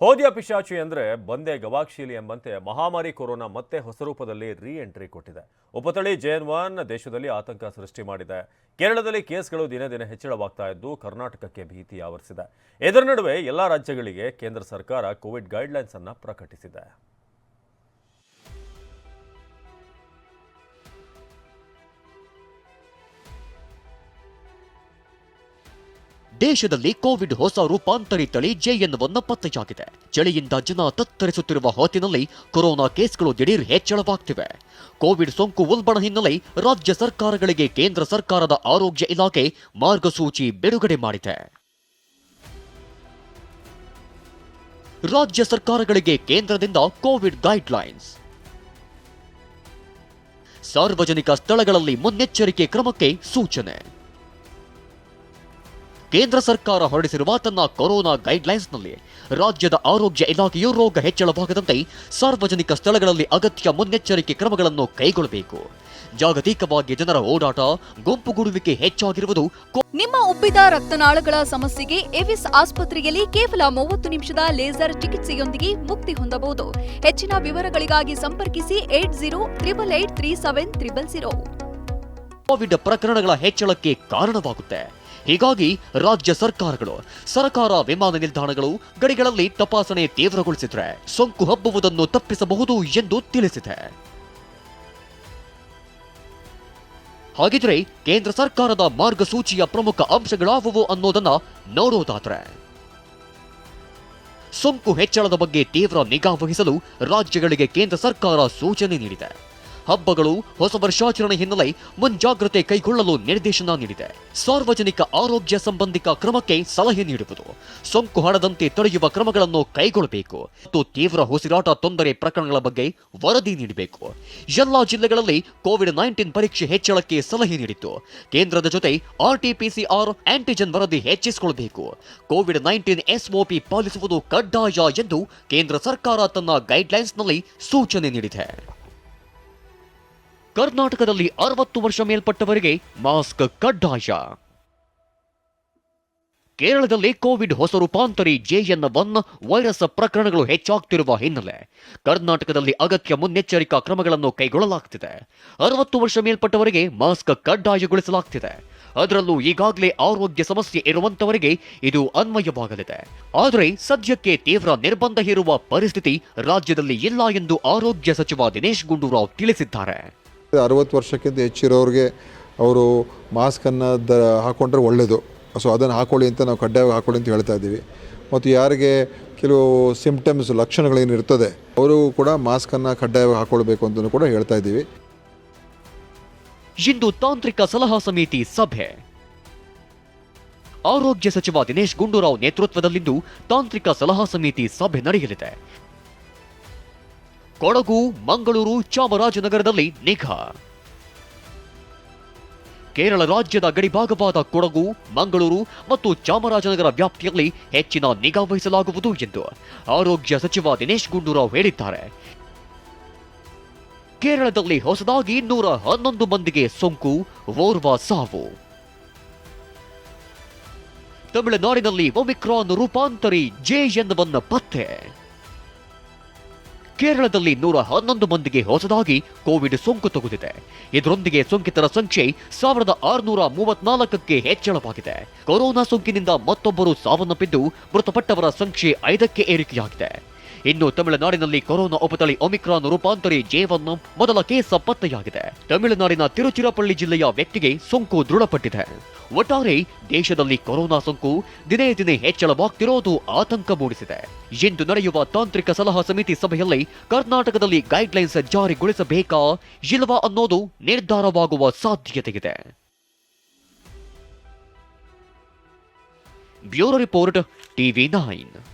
ಹೋದ್ಯ ಪಿಶಾಚಿ ಅಂದ್ರೆ ಬಂದೆ ಗವಾಕ್ಷೀಲಿ ಎಂಬಂತೆ ಮಹಾಮಾರಿ ಕೊರೋನಾ ಮತ್ತೆ ಹೊಸ ರೂಪದಲ್ಲಿ ರೀ ಎಂಟ್ರಿ ಕೊಟ್ಟಿದೆ. ಉಪತಳಿ ಜೇನ್ ಒನ್ ದೇಶದಲ್ಲಿ ಆತಂಕ ಸೃಷ್ಟಿ ಮಾಡಿದೆ. ಕೇರಳದಲ್ಲಿ ಕೇಸ್ಗಳು ದಿನೇ ದಿನೇ ಹೆಚ್ಚಳವಾಗ್ತಾ ಇದ್ದು ಕರ್ನಾಟಕಕ್ಕೆ ಭೀತಿ ಆವರಿಸಿದೆ. ಇದರ ನಡುವೆ ಎಲ್ಲಾ ರಾಜ್ಯಗಳಿಗೆ ಕೇಂದ್ರ ಸರ್ಕಾರ ಕೋವಿಡ್ ಗೈಡ್ಲೈನ್ಸ್ ಅನ್ನ ಪ್ರಕಟಿಸಿದೆ. ದೇಶದಲ್ಲಿ ಕೋವಿಡ್ ಹೊಸ ರೂಪಾಂತರಿ ತಳಿ ಜೆ ಪತ್ತೆಯಾಗಿದೆ. ಚಳಿಯಿಂದ ಜನ ತತ್ತರಿಸುತ್ತಿರುವ ಹೊತ್ತಿನಲ್ಲಿ ಕೊರೋನಾ ಕೇಸ್ಗಳು ದಿಢೀರ್ ಹೆಚ್ಚಳವಾಗ್ತಿವೆ. ಕೋವಿಡ್ ಸೋಂಕು ಉಲ್ಬಣ ಹಿನ್ನೆಲೆ ರಾಜ್ಯ ಸರ್ಕಾರಗಳಿಗೆ ಕೇಂದ್ರ ಸರ್ಕಾರದ ಆರೋಗ್ಯ ಇಲಾಖೆ ಮಾರ್ಗಸೂಚಿ ಬಿಡುಗಡೆ ಮಾಡಿದೆ. ರಾಜ್ಯ ಸರ್ಕಾರಗಳಿಗೆ ಕೇಂದ್ರದಿಂದ ಕೋವಿಡ್ ಗೈಡ್ಲೈನ್ಸ್. ಸಾರ್ವಜನಿಕ ಸ್ಥಳಗಳಲ್ಲಿ ಮುನ್ನೆಚ್ಚರಿಕೆ ಕ್ರಮಕ್ಕೆ ಸೂಚನೆ. ಕೇಂದ್ರ ಸರ್ಕಾರ ಹೊರಡಿಸಿರುವ ತನ್ನ ಕೊರೋನಾ ಗೈಡ್ಲೈನ್ಸ್ನಲ್ಲಿ ರಾಜ್ಯದ ಆರೋಗ್ಯ ಇಲಾಖೆಯು ರೋಗ ಹೆಚ್ಚಳವಾಗದಂತೆ ಸಾರ್ವಜನಿಕ ಸ್ಥಳಗಳಲ್ಲಿ ಅಗತ್ಯ ಮುನ್ನೆಚ್ಚರಿಕೆ ಕ್ರಮಗಳನ್ನು ಕೈಗೊಳ್ಳಬೇಕು. ಜಾಗತಿಕವಾಗಿ ಜನರ ಓಡಾಟ ಗುಂಪುಗೂಡುವಿಕೆ ಹೆಚ್ಚಾಗಿರುವುದು ನಿಮ್ಮ ಉಬ್ಬಿದ ರಕ್ತನಾಳಗಳ ಸಮಸ್ಯೆಗೆ ಎವಿಸ್ ಆಸ್ಪತ್ರೆಯಲ್ಲಿ ಕೇವಲ ಮೂವತ್ತು ನಿಮಿಷದ ಲೇಸರ್ ಚಿಕಿತ್ಸೆಯೊಂದಿಗೆ ಮುಕ್ತಿ ಹೊಂದಬಹುದು. ಹೆಚ್ಚಿನ ವಿವರಗಳಿಗಾಗಿ ಸಂಪರ್ಕಿಸಿ eight zero triple eight three seven triple zero. COVID ಪ್ರಕರಣಗಳ ಹೆಚ್ಚಳಕ್ಕೆ ಕಾರಣವಾಗುತ್ತೆ. ಹೀಗಾಗಿ ರಾಜ್ಯ ಸರ್ಕಾರಗಳು, ಸರ್ಕಾರ ವಿಮಾನ ನಿಲ್ದಾಣಗಳು ಗಡಿಗಳಲ್ಲಿ ತಪಾಸಣೆ ತೀವ್ರಗೊಳಿಸಿದ್ರೆ ಸೋಂಕು ಹಬ್ಬುವುದನ್ನು ತಪ್ಪಿಸಬಹುದು ಎಂದು ತಿಳಿಸಿದೆ. ಹಾಗಿದ್ರೆ ಕೇಂದ್ರ ಸರ್ಕಾರದ ಮಾರ್ಗಸೂಚಿಯ ಪ್ರಮುಖ ಅಂಶಗಳಾವುವು ಅನ್ನೋದನ್ನ ನೋಡೋದಾದ್ರೆ, ಸೋಂಕು ಹೆಚ್ಚಳದ ಬಗ್ಗೆ ತೀವ್ರ ನಿಗಾ ವಹಿಸಲು ರಾಜ್ಯಗಳಿಗೆ ಕೇಂದ್ರ ಸರ್ಕಾರ ಸೂಚನೆ ನೀಡಿದೆ. ಹಬ್ಬಗಳು ಹೊಸ ವರ್ಷಾಚರಣೆ ಹಿನ್ನೆಲೆ ಮುಂಜಾಗ್ರತೆ ಕೈಗೊಳ್ಳಲು ನಿರ್ದೇಶನ ನೀಡಿದೆ. ಸಾರ್ವಜನಿಕ ಆರೋಗ್ಯ ಸಂಬಂಧಿಕ ಕ್ರಮಕ್ಕೆ ಸಲಹೆ ನೀಡುವುದು. ಸೋಂಕು ಹರಡದಂತೆ ತಡೆಯುವ ಕ್ರಮಗಳನ್ನು ಕೈಗೊಳ್ಳಬೇಕು. ಮತ್ತು ತೀವ್ರ ಉಸಿರಾಟ ತೊಂದರೆ ಪ್ರಕರಣಗಳ ಬಗ್ಗೆ ವರದಿ ನೀಡಬೇಕು. ಎಲ್ಲಾ ಜಿಲ್ಲೆಗಳಲ್ಲಿ ಕೋವಿಡ್ ನೈನ್ಟೀನ್ ಪರೀಕ್ಷೆ ಹೆಚ್ಚಳಕ್ಕೆ ಸಲಹೆ ನೀಡಿತ್ತು. ಕೇಂದ್ರದ ಜೊತೆ ಆರ್ಟಿಪಿಸಿಆರ್ ಆಂಟಿಜೆನ್ ವರದಿ ಹೆಚ್ಚಿಸಿಕೊಳ್ಳಬೇಕು. ಕೋವಿಡ್ ನೈನ್ಟೀನ್ ಎಸ್ಒಪಿ ಪಾಲಿಸುವುದು ಕಡ್ಡಾಯ ಎಂದು ಕೇಂದ್ರ ಸರ್ಕಾರ ತನ್ನ ಗೈಡ್ಲೈನ್ಸ್ನಲ್ಲಿ ಸೂಚನೆ ನೀಡಿದೆ. ಕರ್ನಾಟಕದಲ್ಲಿ ಅರವತ್ತು ವರ್ಷ ಮೇಲ್ಪಟ್ಟವರಿಗೆ ಮಾಸ್ಕ್ ಕಡ್ಡಾಯ. ಕೇರಳದಲ್ಲಿ ಕೋವಿಡ್ ಹೊಸ ರೂಪಾಂತರಿ ಜೆಎನ್ ಒನ್ ವೈರಸ್ ಪ್ರಕರಣಗಳು ಹೆಚ್ಚಾಗ್ತಿರುವ ಹಿನ್ನೆಲೆ ಕರ್ನಾಟಕದಲ್ಲಿ ಅಗತ್ಯ ಮುನ್ನೆಚ್ಚರಿಕಾ ಕ್ರಮಗಳನ್ನು ಕೈಗೊಳ್ಳಲಾಗ್ತಿದೆ. ಅರವತ್ತು ವರ್ಷ ಮೇಲ್ಪಟ್ಟವರಿಗೆ ಮಾಸ್ಕ್ ಕಡ್ಡಾಯಗೊಳಿಸಲಾಗ್ತಿದೆ. ಅದರಲ್ಲೂ ಈಗಾಗಲೇ ಆರೋಗ್ಯ ಸಮಸ್ಯೆ ಇರುವಂತವರಿಗೆ ಇದು ಅನ್ವಯವಾಗಲಿದೆ. ಆದರೆ ಸದ್ಯಕ್ಕೆ ತೀವ್ರ ನಿರ್ಬಂಧ ಇರುವ ಪರಿಸ್ಥಿತಿ ರಾಜ್ಯದಲ್ಲಿ ಇಲ್ಲ ಎಂದು ಆರೋಗ್ಯ ಸಚಿವ ದಿನೇಶ್ ಗುಂಡೂರಾವ್ ತಿಳಿಸಿದ್ದಾರೆ. ಅರವತ್ತು ವರ್ಷಕ್ಕಿಂತ ಹೆಚ್ಚಿರೋರಿಗೆ ಅವರು ಮಾಸ್ಕನ್ನು ದ ಹಾಕ್ಕೊಂಡ್ರೆ ಒಳ್ಳೆಯದು ಸೊ ಅದನ್ನು ಹಾಕೊಳ್ಳಿ ಅಂತ ನಾವು ಕಡ್ಡಾಯವಾಗಿ ಹಾಕೊಳ್ಳಿ ಅಂತ ಹೇಳ್ತಾ ಇದ್ದೀವಿ. ಮತ್ತು ಯಾರಿಗೆ ಕೆಲವು ಸಿಂಪ್ಟಮ್ಸ್ ಲಕ್ಷಣಗಳೇನಿರ್ತದೆ ಅವರು ಕೂಡ ಮಾಸ್ಕನ್ನು ಕಡ್ಡಾಯವಾಗಿ ಹಾಕ್ಕೊಳ್ಬೇಕು ಅಂತಲೂ ಕೂಡ ಹೇಳ್ತಾ ಇದ್ದೀವಿ. ಇಂದು ತಾಂತ್ರಿಕ ಸಲಹಾ ಸಮಿತಿ ಸಭೆ. ಆರೋಗ್ಯ ಸಚಿವ ದಿನೇಶ್ ಗುಂಡೂರಾವ್ ನೇತೃತ್ವದಲ್ಲಿಂದು ತಾಂತ್ರಿಕ ಸಲಹಾ ಸಮಿತಿ ಸಭೆ ನಡೆಯಲಿದೆ. ಕೊಡಗು, ಮಂಗಳೂರು, ಚಾಮರಾಜನಗರದಲ್ಲಿ ನಿಗಾ ಕೇರಳ ರಾಜ್ಯದ ಗಡಿಭಾಗವಾದ ಕೊಡಗು, ಮಂಗಳೂರು ಮತ್ತು ಚಾಮರಾಜನಗರ ವ್ಯಾಪ್ತಿಯಲ್ಲಿ ಹೆಚ್ಚಿನ ನಿಗಾ ವಹಿಸಲಾಗುವುದು ಎಂದು ಆರೋಗ್ಯ ಸಚಿವ ದಿನೇಶ್ ಗುಂಡೂರಾವ್ ಹೇಳಿದ್ದಾರೆ. ಕೇರಳದಲ್ಲಿ ಹೊಸದಾಗಿ ನೂರ ಹನ್ನೊಂದು ಮಂದಿಗೆ ಸೋಂಕು, ಓರ್ವ ಸಾವು. ತಮಿಳುನಾಡಿನಲ್ಲಿ ಒಮಿಕ್ರಾನ್ ರೂಪಾಂತರಿ ಜೆ ಒನ್ ಪತ್ತೆ. ಕೇರಳದಲ್ಲಿ ನೂರ ಹನ್ನೊಂದು ಮಂದಿಗೆ ಹೊಸದಾಗಿ ಕೋವಿಡ್ ಸೋಂಕು ತಗುಲಿದೆ. ಇದರೊಂದಿಗೆ ಸೋಂಕಿತರ ಸಂಖ್ಯೆ ಸಾವಿರದ ಆರುನೂರ ಮೂವತ್ನಾಲ್ಕಕ್ಕೆ ಹೆಚ್ಚಳವಾಗಿದೆ. ಕೊರೋನಾ ಸೋಂಕಿನಿಂದ ಮತ್ತೊಬ್ಬರು ಸಾವನ್ನಪ್ಪಿದ್ದು, ಮೃತಪಟ್ಟವರ ಸಂಖ್ಯೆ ಐದಕ್ಕೆ ಏರಿಕೆಯಾಗಿದೆ. ಇನ್ನು ತಮಿಳುನಾಡಿನಲ್ಲಿ ಕೊರೋನಾ ಉಪತಳಿ ಒಮಿಕ್ರಾನ್ ರೂಪಾಂತರಿ ಜೇವನ್ನು ಮೊದಲ ಕೇಸ್ ಪತ್ತೆಯಾಗಿದೆ. ತಮಿಳುನಾಡಿನ ತಿರುಚಿರಪಳ್ಳಿ ಜಿಲ್ಲೆಯ ವ್ಯಕ್ತಿಗೆ ಸೋಂಕು ದೃಢಪಟ್ಟಿದೆ. ಒಟ್ಟಾರೆ ದೇಶದಲ್ಲಿ ಕೊರೋನಾ ಸೋಂಕು ದಿನೇ ದಿನೇ ಹೆಚ್ಚಳವಾಗ್ತಿರೋದು ಆತಂಕ ಮೂಡಿಸಿದೆ. ಇಂದು ನಡೆಯುವ ತಾಂತ್ರಿಕ ಸಲಹಾ ಸಮಿತಿ ಸಭೆಯಲ್ಲಿ ಕರ್ನಾಟಕದಲ್ಲಿ ಗೈಡ್ಲೈನ್ಸ್ ಜಾರಿಗೊಳಿಸಬೇಕಾ ಇಲ್ಲವಾ ಅನ್ನೋದು ನಿರ್ಧಾರವಾಗುವ ಸಾಧ್ಯತೆಯಿದೆ. Bureau report, TV nine.